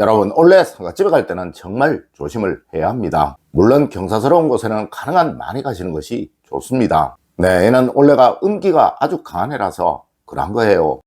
여러분 원래 상가집에 갈 때는 정말 조심을 해야 합니다. 물론 경사스러운 곳에는 가능한 많이 가시는 것이 좋습니다. 네, 얘는 원래가 음기가 아주 강한 해라서 그런 거예요.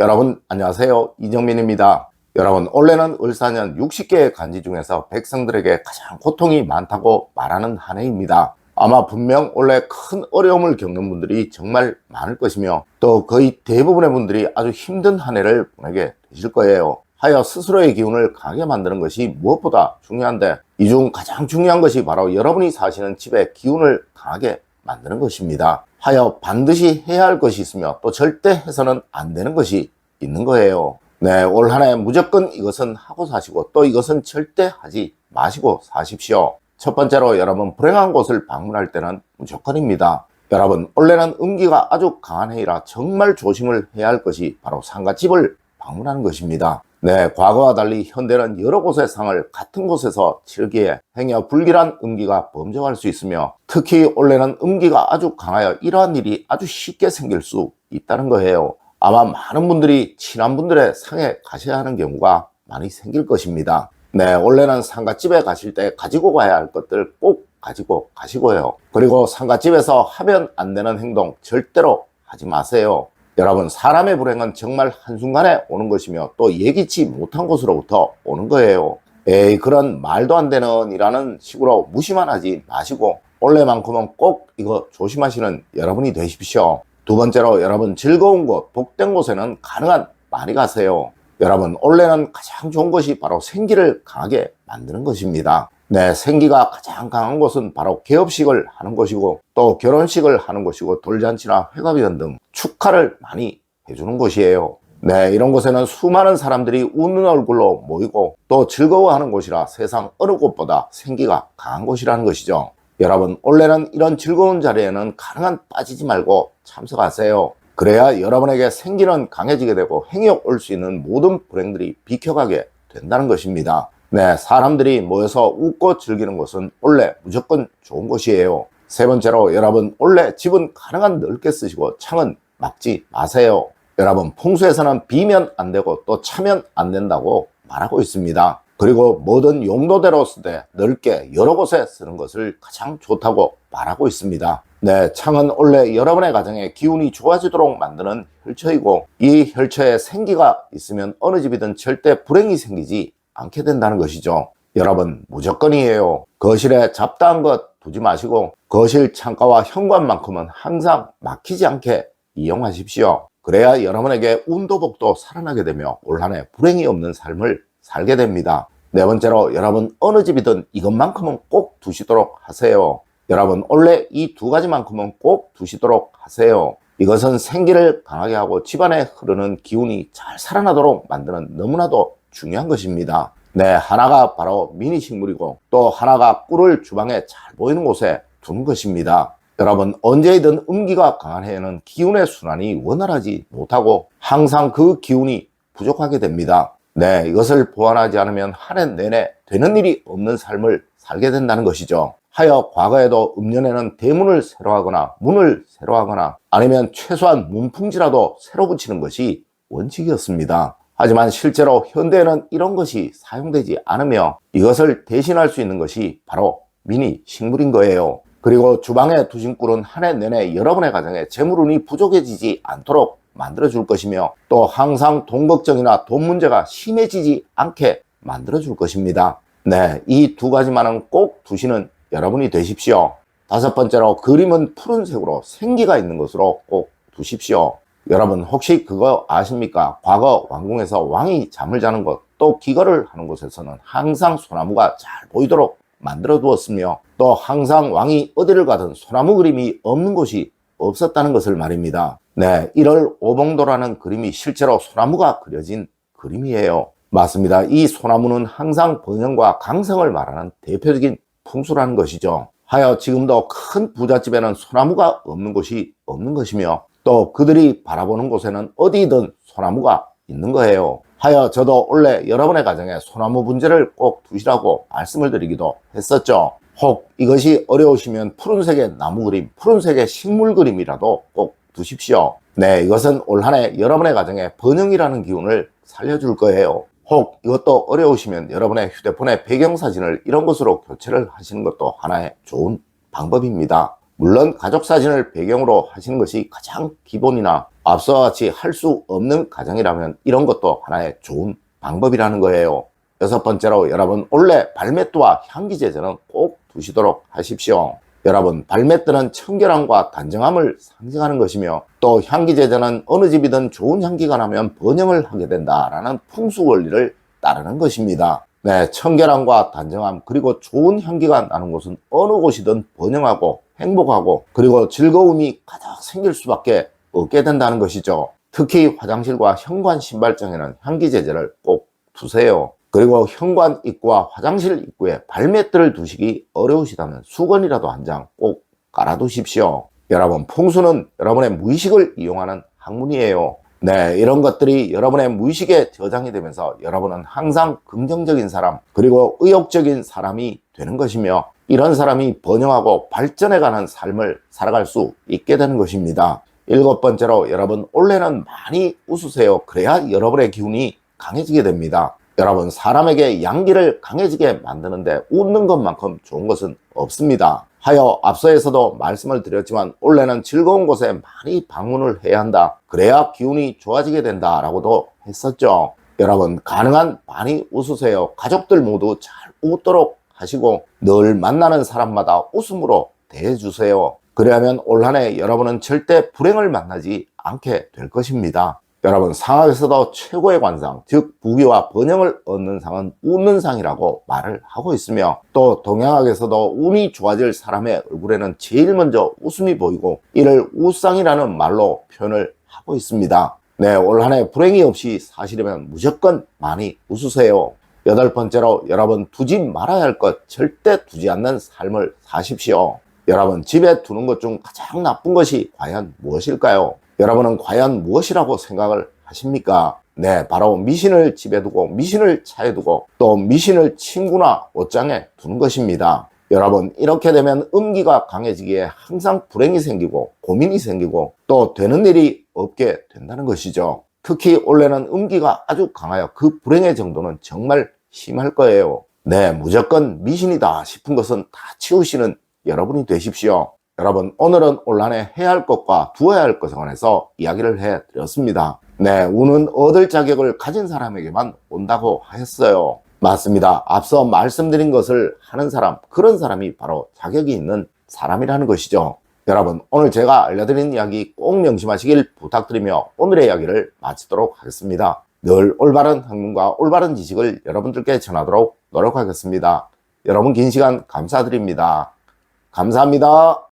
여러분 안녕하세요 이정민입니다. 여러분 올해는 을사년 60개의 간지 중에서 백성들에게 가장 고통이 많다고 말하는 한 해입니다. 아마 분명 원래 큰 어려움을 겪는 분들이 정말 많을 것이며 또 거의 대부분의 분들이 아주 힘든 한 해를 보내게 되실 거예요. 하여 스스로의 기운을 강하게 만드는 것이 무엇보다 중요한데 이 중 가장 중요한 것이 바로 여러분이 사시는 집의 기운을 강하게 만드는 것입니다. 하여 반드시 해야 할 것이 있으며 또 절대 해서는 안 되는 것이 있는 거예요. 네, 올 한 해 무조건 이것은 하고 사시고 또 이것은 절대 하지 마시고 사십시오. 첫 번째로 여러분 불행한 곳을 방문할 때는 무조건입니다. 여러분 원래는 음기가 아주 강한 해이라 정말 조심을 해야 할 것이 바로 상가집을 방문하는 것입니다. 네, 과거와 달리 현대는 여러 곳의 상을 같은 곳에서 치르기에 행여 불길한 음기가 범정할 수 있으며 특히 원래는 음기가 아주 강하여 이러한 일이 아주 쉽게 생길 수 있다는 거예요. 아마 많은 분들이 친한 분들의 상에 가셔야 하는 경우가 많이 생길 것입니다. 네, 원래는 상가집에 가실 때 가지고 가야 할 것들 꼭 가지고 가시고요. 그리고 상가집에서 하면 안 되는 행동 절대로 하지 마세요. 여러분, 사람의 불행은 정말 한순간에 오는 것이며 또 예기치 못한 곳으로부터 오는 거예요. 에이, 그런 말도 안 되는 이라는 식으로 무시만 하지 마시고 올해만큼은 꼭 이거 조심하시는 여러분이 되십시오. 두 번째로 여러분 즐거운 곳, 복된 곳에는 가능한 많이 가세요. 여러분 원래는 가장 좋은 것이 바로 생기를 강하게 만드는 것입니다. 네, 생기가 가장 강한 곳은 바로 개업식을 하는 것이고 또 결혼식을 하는 것이고 돌잔치나 회가비연 등 축하를 많이 해주는 곳이에요. 네, 이런 곳에는 수많은 사람들이 웃는 얼굴로 모이고 또 즐거워하는 곳이라 세상 어느 곳보다 생기가 강한 곳이라는 것이죠. 여러분, 원래는 이런 즐거운 자리에는 가능한 빠지지 말고 참석하세요. 그래야 여러분에게 생기는 강해지게 되고 행이 올수 있는 모든 불행들이 비켜가게 된다는 것입니다. 네, 사람들이 모여서 웃고 즐기는 것은 원래 무조건 좋은 것이에요. 세 번째로 여러분 원래 집은 가능한 넓게 쓰시고 창은 막지 마세요. 여러분 풍수에서는 비면 안 되고 또 차면 안 된다고 말하고 있습니다. 그리고 모든 용도대로 쓰되 넓게 여러 곳에 쓰는 것을 가장 좋다고 말하고 있습니다. 네, 창은 원래 여러분의 가정에 기운이 좋아지도록 만드는 혈처이고 이 혈처에 생기가 있으면 어느 집이든 절대 불행이 생기지 않게 된다는 것이죠. 여러분 무조건이에요. 거실에 잡다한 것 두지 마시고 거실 창가와 현관만큼은 항상 막히지 않게 이용하십시오. 그래야 여러분에게 운도복도 살아나게 되며 올 한 해 불행이 없는 삶을 살게 됩니다. 네 번째로 여러분 어느 집이든 이것만큼은 꼭 두시도록 하세요. 여러분 원래 이 두 가지만큼은 꼭 두시도록 하세요. 이것은 생기를 강하게 하고 집안에 흐르는 기운이 잘 살아나도록 만드는 너무나도 중요한 것입니다. 네, 하나가 바로 미니 식물이고 또 하나가 꿀을 주방에 잘 보이는 곳에 두는 것입니다. 여러분 언제든 음기가 강한 해에는 기운의 순환이 원활하지 못하고 항상 그 기운이 부족하게 됩니다. 네, 이것을 보완하지 않으면 한 해 내내 되는 일이 없는 삶을 살게 된다는 것이죠. 하여 과거에도 음년에는 대문을 새로 하거나 문을 새로 하거나 아니면 최소한 문풍지라도 새로 붙이는 것이 원칙이었습니다. 하지만 실제로 현대에는 이런 것이 사용되지 않으며 이것을 대신할 수 있는 것이 바로 미니 식물인 거예요. 그리고 주방에 두신 꿀은 한 해 내내 여러분의 가정에 재물운이 부족해지지 않도록 만들어 줄 것이며 또 항상 돈 걱정이나 돈 문제가 심해지지 않게 만들어 줄 것입니다. 네, 이 두 가지만은 꼭 두시는 여러분이 되십시오. 다섯 번째로 그림은 푸른색으로 생기가 있는 것으로 꼭 두십시오. 여러분 혹시 그거 아십니까? 과거 왕궁에서 왕이 잠을 자는 곳, 또 기거를 하는 곳에서는 항상 소나무가 잘 보이도록 만들어 두었으며 또 항상 왕이 어디를 가든 소나무 그림이 없는 곳이 없었다는 것을 말입니다. 네, 1월 오봉도라는 그림이 실제로 소나무가 그려진 그림이에요. 맞습니다. 이 소나무는 항상 번영과 강성을 말하는 대표적인 풍수라는 것이죠. 하여 지금도 큰 부잣집에는 소나무가 없는 곳이 없는 것이며 또 그들이 바라보는 곳에는 어디든 소나무가 있는 거예요. 하여 저도 원래 여러분의 가정에 소나무 분재를 꼭 두시라고 말씀을 드리기도 했었죠. 혹 이것이 어려우시면 푸른색의 나무 그림, 푸른색의 식물 그림이라도 꼭 두십시오. 네, 이것은 올 한 해 여러분의 가정에 번영이라는 기운을 살려줄 거예요. 혹 이것도 어려우시면 여러분의 휴대폰의 배경사진을 이런 것으로 교체를 하시는 것도 하나의 좋은 방법입니다. 물론 가족 사진을 배경으로 하시는 것이 가장 기본이나 앞서와 같이 할 수 없는 가정이라면 이런 것도 하나의 좋은 방법이라는 거예요. 여섯 번째로 여러분 원래 발매트와 향기 제제는 꼭 두시도록 하십시오. 여러분 발매트는 청결함과 단정함을 상징하는 것이며 또 향기 제제는 어느 집이든 좋은 향기가 나면 번영을 하게 된다라는 풍수 원리를 따르는 것입니다. 네, 청결함과 단정함 그리고 좋은 향기가 나는 곳은 어느 곳이든 번영하고 행복하고 그리고 즐거움이 가득 생길 수밖에 없게 된다는 것이죠. 특히 화장실과 현관 신발장에는 향기 제제를 꼭 두세요. 그리고 현관 입구와 화장실 입구에 발매트를 두시기 어려우시다면 수건이라도 한 장 꼭 깔아두십시오. 여러분, 풍수는 여러분의 무의식을 이용하는 학문이에요. 네, 이런 것들이 여러분의 무의식에 저장이 되면서 여러분은 항상 긍정적인 사람, 그리고 의욕적인 사람이 되는 것이며, 이런 사람이 번영하고 발전해가는 삶을 살아갈 수 있게 되는 것입니다. 일곱 번째로 여러분, 올해는 많이 웃으세요. 그래야 여러분의 기운이 강해지게 됩니다. 여러분, 사람에게 양기를 강해지게 만드는데 웃는 것만큼 좋은 것은 없습니다. 하여 앞서에서도 말씀을 드렸지만 올해는 즐거운 곳에 많이 방문을 해야 한다. 그래야 기운이 좋아지게 된다 라고도 했었죠. 여러분, 가능한 많이 웃으세요. 가족들 모두 잘 웃도록 하시고 늘 만나는 사람마다 웃음으로 대해주세요. 그래야면 올 한해 여러분은 절대 불행을 만나지 않게 될 것입니다. 여러분 상학에서도 최고의 관상 즉 부귀와 번영을 얻는 상은 웃는 상이라고 말을 하고 있으며 또 동양학에서도 운이 좋아질 사람의 얼굴에는 제일 먼저 웃음이 보이고 이를 웃상이라는 말로 표현을 하고 있습니다. 네, 올 한 해 불행이 없이 사시려면 무조건 많이 웃으세요. 여덟 번째로 여러분 두지 말아야 할 것 절대 두지 않는 삶을 사십시오. 여러분 집에 두는 것 중 가장 나쁜 것이 과연 무엇일까요? 여러분은 과연 무엇이라고 생각을 하십니까? 네, 바로 미신을 집에 두고 미신을 차에 두고 또 미신을 친구나 옷장에 두는 것입니다. 여러분 이렇게 되면 음기가 강해지기에 항상 불행이 생기고 고민이 생기고 또 되는 일이 없게 된다는 것이죠. 특히 올해는 음기가 아주 강하여 그 불행의 정도는 정말 심할 거예요. 네, 무조건 미신이다 싶은 것은 다 치우시는 여러분이 되십시오. 여러분 오늘은 올한해 해야 할 것과 두어야 할 것에 관해서 이야기를 해 드렸습니다. 네, 운은 얻을 자격을 가진 사람에게만 온다고 하였어요. 맞습니다. 앞서 말씀드린 것을 하는 사람, 그런 사람이 바로 자격이 있는 사람이라는 것이죠. 여러분, 오늘 제가 알려드린 이야기 꼭 명심하시길 부탁드리며 오늘의 이야기를 마치도록 하겠습니다. 늘 올바른 학문과 올바른 지식을 여러분들께 전하도록 노력하겠습니다. 여러분 긴 시간 감사드립니다. 감사합니다.